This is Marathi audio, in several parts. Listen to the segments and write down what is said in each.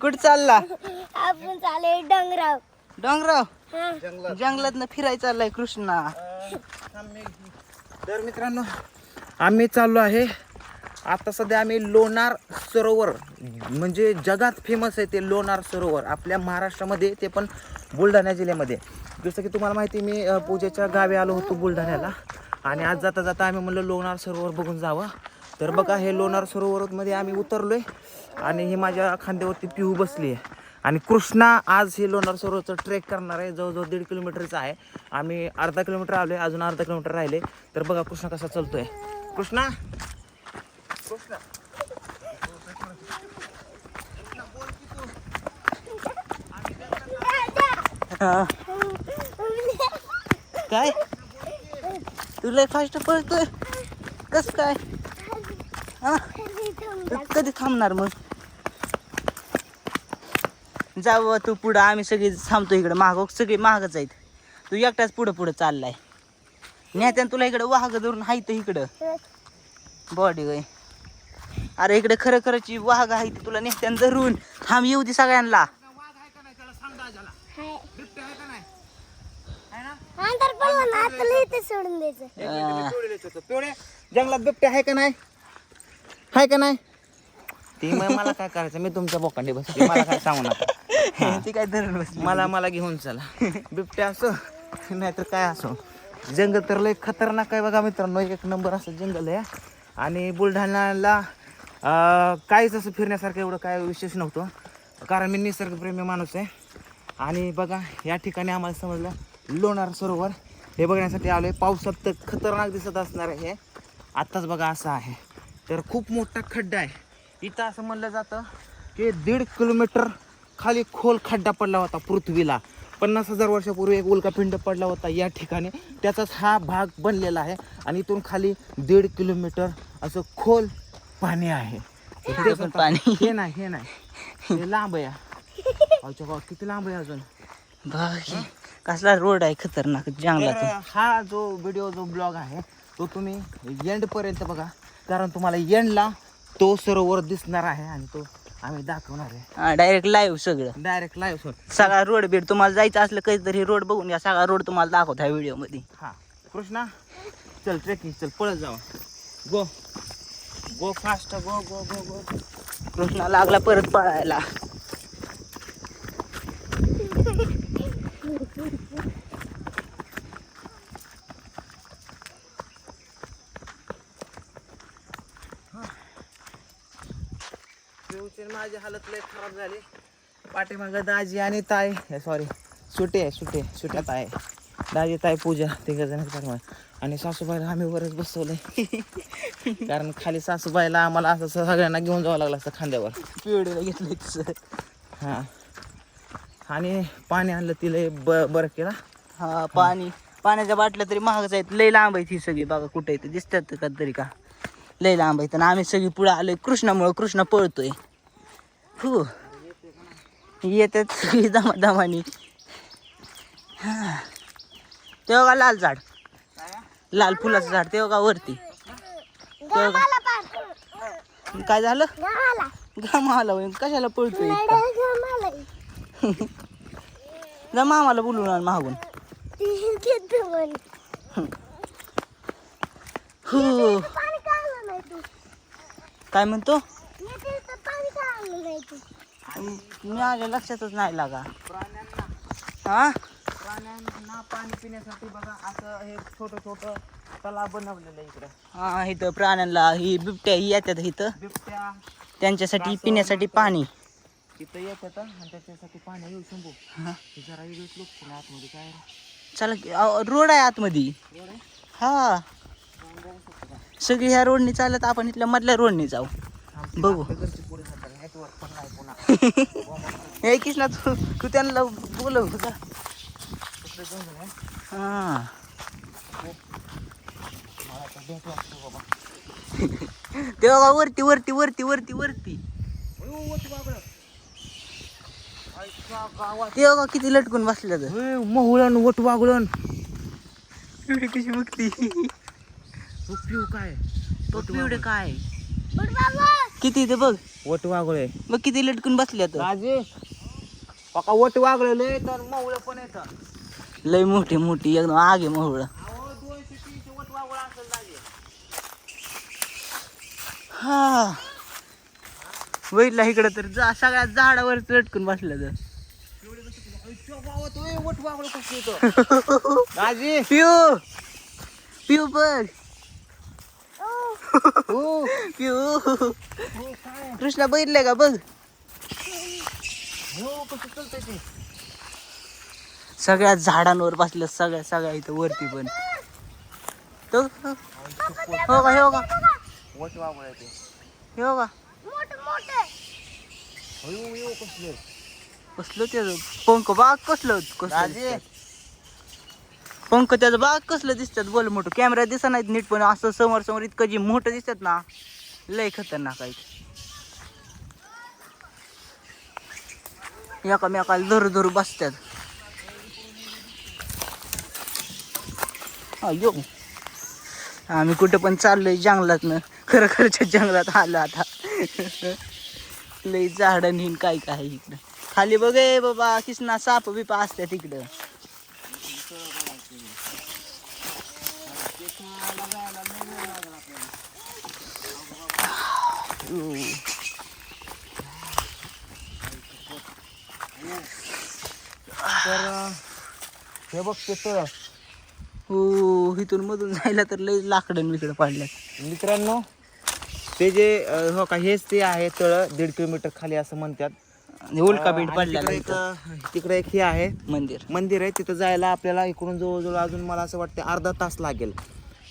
कुठं चालला? आपण चाले डोंगराव. डोंगराव? हा. जंगलात फिरायला चाललाय कृष्णा. तर मित्रांनो आम्ही चाललो आहे. आता सध्या आम्ही लोणार सरोवर म्हणजे जगात फेमस आहे ते लोणार सरोवर. आपल्या महाराष्ट्रामध्ये ते पण बुलढाणा जिल्ह्यामध्ये. जसं की तुम्हाला माहिती मी पूजेच्या गावी आलो होतो बुलढाण्याला. आणि आज जाता जाता आम्ही म्हणलं लोणार सरोवर बघून जावं. तर बघा हे लोणार सरोवरमध्ये आम्ही उतरलोय आणि ही माझ्या खांद्यावरती पिहू बसली आहे आणि कृष्णा आज हे लोणार सरोवरचं ट्रेक करणार आहे. जवळजवळ दीड किलोमीटरचं आहे. आम्ही अर्धा किलोमीटर आलोय. अजून अर्धा किलोमीटर राहिले. तर बघा कृष्णा कसा चालतोय. कृष्णा? कृष्णा? काय? तुला फास्ट पळतोय. कस काय? हा? कधी थांबणार मग? जाऊ तू पुढं आम्ही सगळी थांबतो इकडं. महाग सगळी महागच आहेत. तू एकटाच पुढं पुढं चाललाय. नेत्यान तुला इकडं वाहग धरून हायत इकडं. बॉडी वय अरे इकडे खरं खरंची वाहग आहे ती तुला नेत्यान धरून. थांब येऊ दे सगळ्यांना. हा तर पण इथे सोडून द्यायचं. पिवळे जंगलात बिबट्या आहे का नाही? आहे का नाही? ती मग मला काय करायचं? मी तुमच्या बोकांडी बसते मला काय सांगू नका. ती काय धरून बसली? मला मला घेऊन चला. बिबट्या असो नाहीतर काय असो. जंगल तर लय खतरनाक आहे बघा मित्रांनो. एक नंबर असं जंगल आहे. आणि बुलढाण्याला काहीच असं फिरण्यासारखं एवढं काय विशेष नव्हतं. कारण मी निसर्गप्रेमी माणूस आहे. आणि बघा या ठिकाणी आम्हाला समजलं लोणार सरोवर. हे बघण्यासाठी आलो आहे पावसात तर खतरनाक दिसत असणार आहे हे. आत्ताच बघा असं आहे. तर खूप मोठा खड्डा आहे. इथं असं म्हणलं जातं की दीड किलोमीटर खाली खोल खड्डा पडला होता पृथ्वीला. पन्नास हजार वर्षापूर्वी एक उल्कापिंड पडला होता या ठिकाणी. त्याचाच हा भाग बनलेला आहे आणि इथून खाली दीड किलोमीटर असं खोल पाणी आहे. पण. हे नाही हे नाही. हे लांब बा, किती लांब आहे अजून? बाकी कसला रोड आहे खतरनाक जंगलातून. तर हा जो व्हिडिओ जो ब्लॉग आहे तो तुम्ही एंड पर्यंत बघा. कारण तुम्हाला एंडला तो सरोवर दिसणार आहे आणि तो आम्ही दाखवणार आहे. डायरेक्ट लाईव्ह सगळं. डायरेक्ट लाईव्ह सगळा. रोड बीड तुम्हाला जायचं असलं कधीतरी रोड बघून या सगळा रोड तुम्हाला दाखवत आहे व्हिडिओमध्ये. हा. कृष्णा चल ट्रेकिंग चल पळत जावा. गो गो फास्ट गो गो गो गो कृष्णा लागला परत पळायला. आणि माझी हालत लय खराब झाली. पाठीमागं दाजी आणि ताई. सॉरी सुटे आहे सुटे सुट्यात आहे दाजी ताई पूजा जण पाठीमागे आणि सासूबाईला आम्ही वरच बसवलंय. कारण खाली सासूबाईला आम्हाला असं सगळ्यांना घेऊन जावं लागलं असतं खांद्यावर. पिवडीला घेतलंय तसं. हां. आणि पाणी आणलं तिला ब बरं केला. हा पाणी. पाण्याच्या बाटल्या तरी महागच आहेत. लय लांब आहेत ही सगळी. बघा कुठे येते दिसतात का तरी का? लय लांब आहेत. आणि आम्ही सगळी पुढे आलोय. कृष्णामुळं कृष्ण पळतोय. हो. येतात सगळी दमादमानी. हा. तेव्हा का लाल झाड? लाल फुलाचं झाड तेव्हा का वरती? तेव्हा का? काय झालं? गावाला घाम आला होय. कशाला पळतोय जा मामाला बोलून आण मागून. हो. काय म्हणतो येते इथं पाणी का आणलं नाही तू माझ्या लक्षातच नाही लागा प्राण्यांना हा प्राण्यांना पाणी पिण्यासाठी बघा असं हे छोटं छोटं तलाव बनवलेलं इकडं हा इथं प्राण्यांना ही बिबट्या ही येतात इथं बिबट्या त्यांच्यासाठी पिण्यासाठी पाणी तिथं येतात आणि त्याच्यासाठी पाणी येऊ शंभू हा. जरा वेगळीच लोक पुन्हा आतमध्ये काय? चला की, अहो, रोड आहे आतमध्ये? हा? सगळी ह्या रोडनी चालत आपण इथल्या मधल्या रोडनी जाऊ बघू. आपल्या घरची पोरं जातात. network पण नाही पुन्हा. हे कृष्णा तू तू त्यांना बोलव का? हा. तर. तेव्हा का वरती वरती वरती वरती वरती. तेव्हा किती लटकून बसल्या ए, महुळण वट वागळण. कशी बघती तो पिऊ काय? बघ पिवडे काय? किती ते बघ. वट वागळे. बघ किती लटकून बसले तर. राजे पका वट वागलेले तर मवळ पण येतं. लय मोठी मोठी एकदम आगे मोहळ. अहो दोनशे तीनशे वट वागळ असेल राजे. हा. बैठला इकडं तर जा सगळ्या झाडावर लटकून बसलं तर. वट वागळ कसं येतं पिऊ पिऊ बघ. पिऊ. कृष्णा बघितलंय का बघ? ते सगळ्या झाडांवर बसल्या सगळ्या सगळ्या इथं वरती पण. तो हो का हो का? ते हो का? कसलं? त्याचं पंख बाग कसलं कसलं. पंख त्याचं बाग कसलं दिसतात? बोल मोठं. कॅमेरा दिसत नाहीत नीट पण असं समोर समोर इतकं जी मोठं दिसतात ना लय खतरनाक आहे एकामेकाला धरू धरू बसतात. अयो आम्ही कुठं पण चाललोय जंगलातनं खरं खरंच्या जंगलात आलो आता. लय झाडं नेन काय काय इकडं. खाली बघे बाबा किसना साप बिपा असतात इकडं. तर हे बघ ते तळ हो इथून मधून जायला तर लय लाकडं बिकडं पाडल्यात. मित्रांनो ते जे हो का हेच ते आहे तळ दीड किलोमीटर खाली असं म्हणतात. उल्का बीड अं, तिकडे एक हे आहे. मंदिर. मंदिर आहे तिथं जायला आपल्याला इकडून जवळजवळ अजून मला असं वाटतं अर्धा तास लागेल.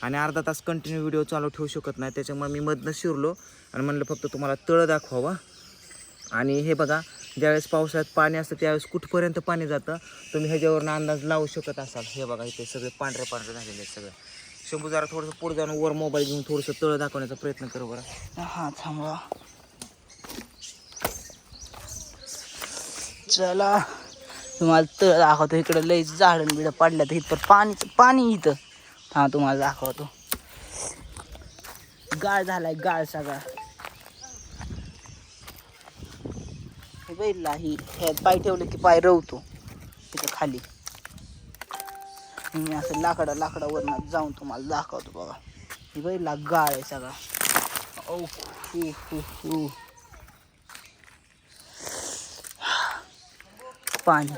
आणि अर्धा तास कंटिन्यू व्हिडिओ चालू ठेवू शकत नाही. त्याच्यामुळे मी मधनं शिरलो आणि म्हणलं फक्त तुम्हाला तळ दाखवावं. आणि हे बघा ज्यावेळेस पावसाळ्यात पाणी असतं त्यावेळेस कुठपर्यंत पाणी जातं तुम्ही ह्याच्यावरनं अंदाज लावू शकत असाल. हे बघा इथे सगळे पांढरे पांढरे झालेले आहेत सगळं. शंभू जरा थोडंसं पुढे जाऊन वर मोबाईल घेऊन थोडंसं तळ दाखवण्याचा प्रयत्न करू बरं. हां थांबवा. चला. तुम्हाला तळ दाखवतो. इकडं लई झाडं बिडं पडल्यात. इथं पाणी पाणी इथं. हा तुम्हाला दाखवतो. गाळ झालाय गाळ सगळा. हे बैलला ही ह्यात पाय ठेवले की पाय रवतो तिथं खाली. मी असं लाकडा लाकडावरनं जाऊन तुम्हाला दाखवतो बघा. ही बैलला गाळ आहे सगळा. ओ पाणी.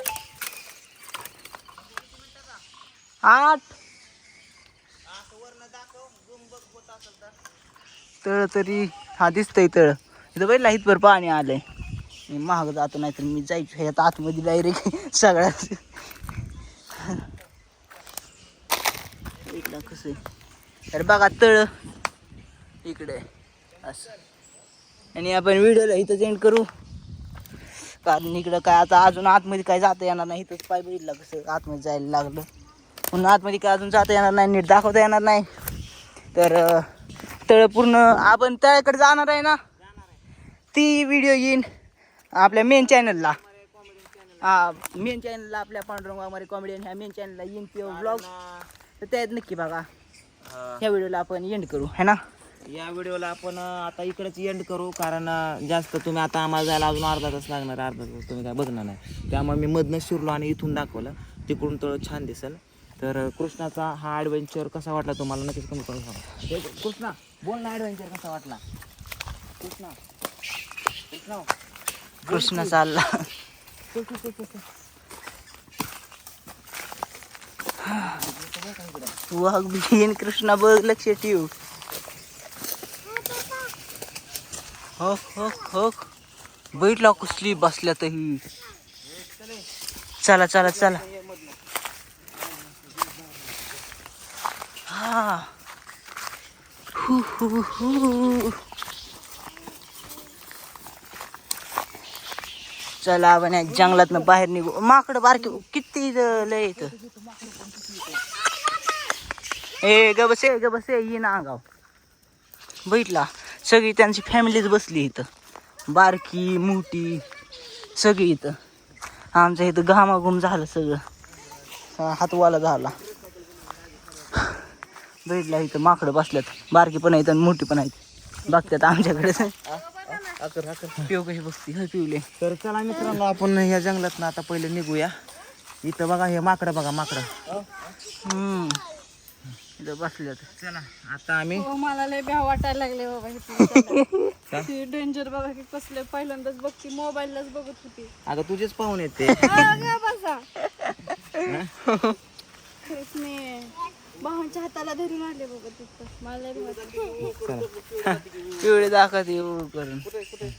आठ. तळ तरी हा दिसतंय तळ. इथं बैठला इथभर पाणी आलंय. मी महाग जातो नाही तर मी जायचो ह्यात आतमध्ये डायरेक्ट सगळ्यात. इकडं कसं अरे तर बघा तळ. इकडे. असं. आणि आपण व्हिडिओला इथंच एंड करू. कारण इकडं काय आता अजून आतमध्ये काय जाता येणार नाही इथंच पाय बघितलं कसं आतमध्ये जायला लागलं. म्हणून आतमध्ये काय अजून जाता येणार नाही नीट दाखवता येणार नाही. तर तळ पूर्ण आपण तळ्याकडे जाणार आहे ना? ती व्हिडिओ येईन आपल्या मेन चॅनलला हा मेन चॅनलला आपल्या पांडुरंग वामारे कॉमेडियन ह्या मेन चॅनलला येईन किंवा ब्लॉग तर त्यात नक्की बघा. ह्या व्हिडिओला आपण एंड करू है ना? या व्हिडिओला आपण आता इकडेच एंड करू कारण जास्त तुम्ही आता आम्हाला जायला अजून अर्धा तास लागणार अर्धा तास तुम्ही काय बघणार नाही. त्यामुळे मी मधनं शिरलो आणि इथून दाखवलं तिकडून तळ छान दिसेल. तर कृष्णाचा हा ॲडव्हेंचर कसा वाटला तुम्हाला? नक्कीच कमी करून सांगा. कृष्णा बोल ना ॲडव्हेंचर कसा वाटला? कृष्णा कृष्णा कृष्ण चालला. चल, चल, चल, चल, चल. वाघ बिन कृष्णा बघ लक्ष ठेव. हो हो हो बैठला कुसली बसल्या तही चला चला चला हा हु, हु, चला आपण या जंगलातनं बाहेर निघू. माकडं बारकी किती इथं लय इथं ए ग बसे ग बसे ये ना गाव बैठला सगळी त्यांची फॅमिलीच बसली इथं. बारकी मोठी सगळी इथं. आमच्या इथं घामाघूम झालं सगळं. हातवाला झाला. भेटला इथं माकडं बसल्यात. बारकी पण आहेत आणि मोठी पण आहेत. बघतात आमच्याकडे पिव कशी पिवले तर चला मित्रांनो आपण ह्या जंगलात ना आता पहिले निघूया. इथं बघा हे माकडं बघा माकडं. हम्म. इथं बसल्यात. चला आता आम्ही हो मला लय भ्या वाटायला लागले बाबा हे डेंजर बघा की कसले. पहिल्यांदाच बघते मोबाईललाच बघत होती. अगं तुझेच पाहून येते. गा बसा. खरंच नाही भावांच्या हाताला धरून आले बघा तिथं मला लय भ्या वाटते. पिवळे दाखवते एवढं करून.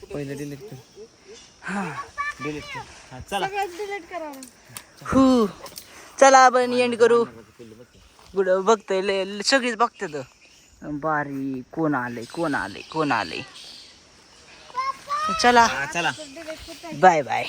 पहिले डिलीट कर. डिलीट कर. हा, चला. डिलीट करा. हू. चला आपण एंड करू. पुढं बघतोय लय सगळीच बघतात. बारी कोण आलंय कोण आलंय कोण आलंय. चला. हा, चला. Bye bye.